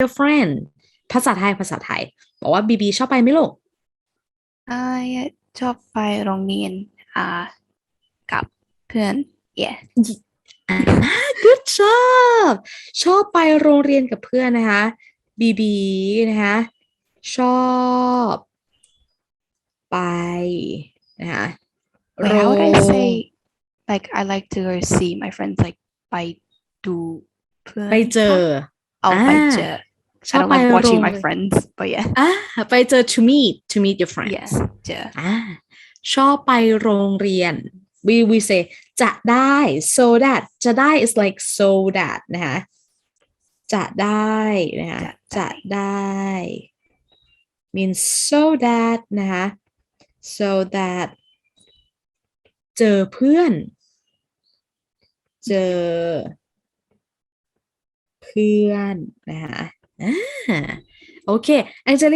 your friend ภาษาไทยภาษาไทย บอกว่าบีบีชอบไปไหมลูกอ่าชอบไปโรงเรียนอ่ากับเพื่อน yeah อ่า good job ชอบไปโรงเรียนกับเพื่อนนะคะบีบีนะคะชอบไปนะคะ Wait, how would I โรง say like I like to go see my friends like ไปดูเพื่อนไปเจอเอาไปเจอ ช I อบ don't ไป like โรง watching my เรียน friends but yeah อ่าไปเจอ to meet to meet your friends yeah เจออ่าชอบไปโรงเรียน we we say จะได้ so that จะได้ is like so that นะคะจะได้นะคะจะได้จะได้ means so that นะคะ so that เจอเพื่อน เจอ เพื่อนนะคะ อ่าโอเค Angelica